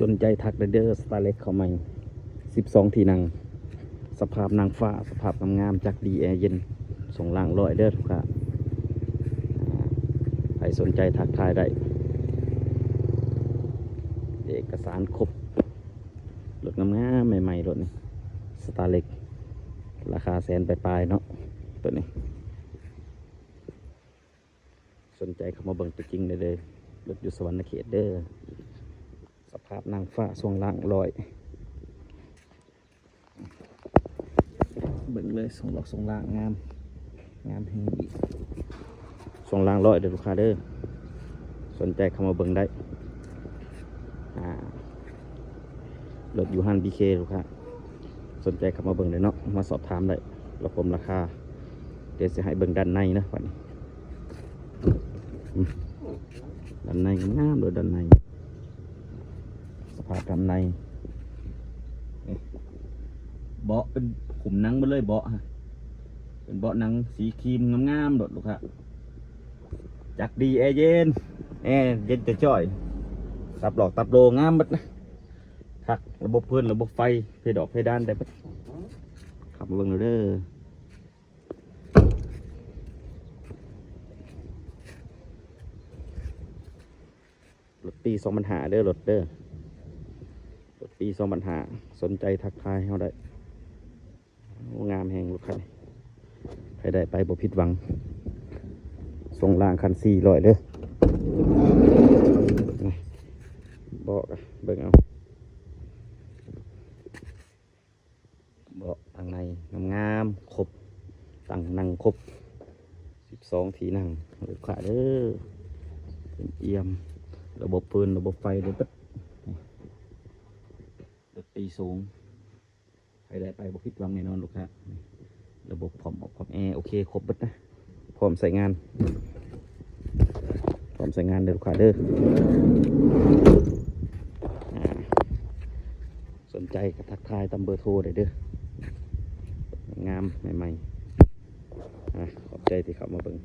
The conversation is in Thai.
สนใจทักเดอร์สตาร์เล็กเข้ามาสิบสองทีนัง สภาพนางฟ้า สภาพงามๆจากดีแอร์เย็นส่งล่างลอยเด้อทุกท่านอ่าใครสนใจทักทายได้ เอกสารครบรถงามๆใหม่ๆรถนี่สตาร์เล็กราคาแสนปลายๆเนาะตัวนี้ สนใจเข้ามาเบิ่งตัวจริงได้เลยรถอยู่สวรรค์เขตเด้อ สภาพนางฟ้าส่วงล่างลอยเบิ่งเลยส่งดอกส่งล่างงาม งามแห่งอีกส่งล่างลอยเด้อลูกค้าเด้อสนใจเข้ามาเบิ่งได้อ่ารถยูฮันบีเคลูกค้าสนใจเข้ามาเบิ่งเลยเนาะมาสอบถามได้ระผมราคา เดี๋ยวจะให้เบิ่งด้านในนะวันนี้ด้านในงามเลยด้านใน สภาพด้านในเบาะเป็นขุมนังไปเลยเบาะฮะเป็นเบาะนังสีครีมงามๆโดดลูกฮะจักดีแอร์เย็นแอร์เย็นจะจ่อย ตับหลอกตับโลงามบัดนะคักระบบเพื่อนระบบไฟเพดอกเพดานได้บัดขับเบิ่งเลยเด้อรถปีสองปัญหาเด้อรถเด้อ ปีสองปัญหาสนใจทักทายเขาได้งามแห่งลูกค้าใครได้ไปบ่ผิดหวังส่งล่างคันสี่ร้อยเด้อนี่บอกเบิ่งเอาเบาะทางในงามๆครบตั้งนั่งครบสิบสองทีนั่งลูกค้าเด้อเป็นเอี่ยม ระบบฟืนระบบไฟระบบรถตี สูงใครได้ไปบกผิดวังแน่นอนลูกค้าระบบพร้อมออกพร้อมแอร์โอเคครบบิดนะพร้อมใส่งานพร้อมใส่งานเด้อลูกค้าเด้อสนใจก็ทักทายตามเบอร์โทรได้เด้องามใหม่ๆขอบใจที่เข้ามาเบิ่ง